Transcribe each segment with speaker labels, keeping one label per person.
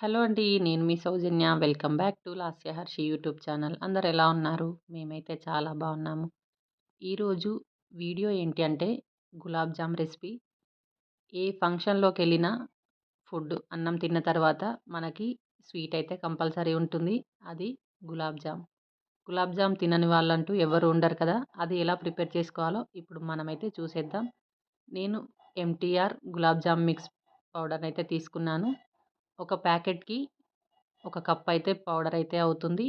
Speaker 1: Hello అండి. నేను మీ Soujanya. Welcome back to Lasya Harshi YouTube channel. అందరు ఎలా ఉన్నారు? మేమైతే చాలా బాగున్నాము. ఈరోజు వీడియో ఏంటి అంటే గులాబ్ జామ్ రెసిపీ. ఏ ఫంక్షన్లోకి వెళ్ళినా ఫుడ్ అన్నం తిన్న తర్వాత మనకి స్వీట్ అయితే కంపల్సరీ ఉంటుంది. అది గులాబ్ జామ్. గులాబ్ జామ్ తినని వాళ్ళంటూ ఎవరు ఉండరు కదా! అది ఎలా ప్రిపేర్ చేసుకోవాలో ఇప్పుడు మనమైతే చూసేద్దాం. నేను MTR gulab jamun mix powder అయితే తీసుకున్నాను. ఒక ప్యాకెట్‌కి ఒక కప్ అయితే పౌడర్ అయితే అవుతుంది.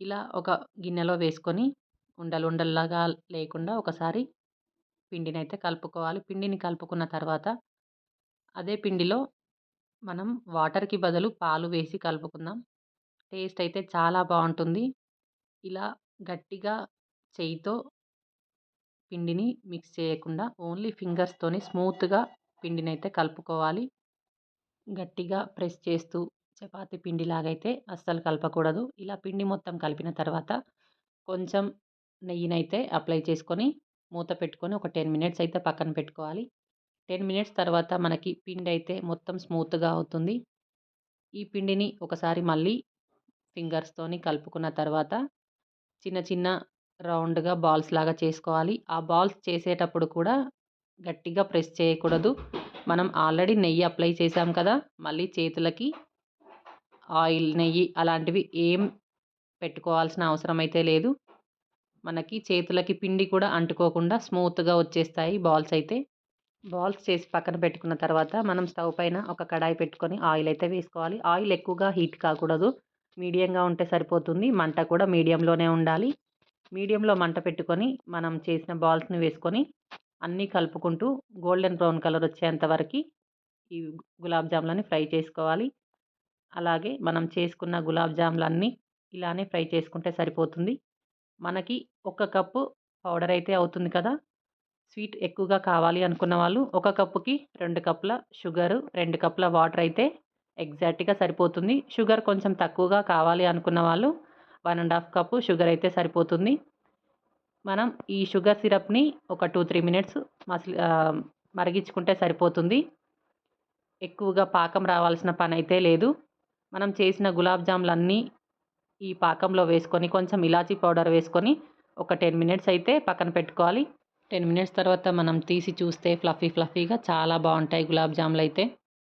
Speaker 1: ఇలా ఒక గిన్నెలో వేసుకొని ఉండలు ఉండల్లాగా లేకుండా ఒకసారి పిండినైతే కలుపుకోవాలి. పిండిని కలుపుకున్న తర్వాత అదే పిండిలో మనం వాటర్‌కి బదులు పాలు వేసి కలుపుకుందాం. టేస్ట్ అయితే చాలా బాగుంటుంది ఇలా గట్టిగా చేయితో పిండిని మిక్స్ చేయకుండా ఓన్లీ ఫింగర్స్‌తోని స్మూత్‌గా పిండినైతే కలుపుకోవాలి. గట్టిగా ప్రెస్ చేస్తూ చపాతీ పిండిలాగైతే అస్సలు కలపకూడదు. ఇలా పిండి మొత్తం కలిపిన తర్వాత కొంచెం నెయ్యినైతే అప్లై చేసుకొని మూత పెట్టుకొని ఒక 10 మినిట్స్ అయితే పక్కన పెట్టుకోవాలి. 10 మినిట్స్ తర్వాత మనకి పిండి అయితే మొత్తం స్మూత్‌గా అవుతుంది. ఈ పిండిని ఒకసారి మళ్ళీ ఫింగర్స్‌తోని కలుపుకున్న తర్వాత చిన్న చిన్న రౌండ్‌గా బాల్స్ లాగా చేసుకోవాలి. ఆ బాల్స్ చేసేటప్పుడు కూడా గట్టిగా ప్రెస్ చేయకూడదు. మనం ఆల్రెడీ నెయ్యి అప్లై చేసాం కదా! మళ్ళీ చేతులకి ఆయిల్, నెయ్యి అలాంటివి ఏం పెట్టుకోవాల్సిన అవసరం అయితే లేదు. మనకి చేతులకి పిండి కూడా అంటుకోకుండా స్మూత్‌గా వచ్చేస్తాయి బాల్స్ అయితే. బాల్స్ చేసి పక్కన పెట్టుకున్న తర్వాత మనం స్టవ్ పైన ఒక కడాయి పెట్టుకొని ఆయిల్ అయితే వేసుకోవాలి. ఆయిల్ ఎక్కువగా హీట్ కాకూడదు. మీడియంగా ఉంటే సరిపోతుంది. మంట కూడా మీడియంలోనే ఉండాలి. మీడియంలో మంట పెట్టుకొని మనం చేసిన బాల్స్‌ని వేసుకొని అన్నీ కలుపుకుంటూ గోల్డెన్ బ్రౌన్ కలర్ వచ్చేంతవరకు ఈ గులాబ్ జాములని ఫ్రై చేసుకోవాలి. అలాగే మనం చేసుకున్న గులాబ్ జాములన్నీ ఇలానే ఫ్రై చేసుకుంటే సరిపోతుంది. మనకి ఒక కప్పు పౌడర్ అయితే అవుతుంది కదా! స్వీట్ ఎక్కువగా కావాలి అనుకున్న వాళ్ళు ఒక కప్పుకి రెండు కప్పుల షుగరు, రెండు కప్పుల వాటర్ అయితే ఎగ్జాక్ట్‌గా సరిపోతుంది. షుగర్ కొంచెం తక్కువగా కావాలి అనుకున్న వాళ్ళు one and half cup sugar అయితే సరిపోతుంది. మనం ఈ షుగర్ సిరప్‌ని ఒక 2, 3 మినిట్స్ మసలి మరిగించుకుంటే సరిపోతుంది. ఎక్కువగా పాకం రావాల్సిన పని అయితే లేదు. మనం చేసిన గులాబ్ జాములన్నీ ఈ పాకంలో వేసుకొని కొంచెం ఇలాచీ పౌడర్ వేసుకొని ఒక 10 మినిట్స్ అయితే పక్కన పెట్టుకోవాలి. 10 మినిట్స్ తర్వాత మనం తీసి చూస్తే ఫ్లఫీ ఫ్లఫీగా చాలా బాగుంటాయి గులాబ్ జాములు అయితే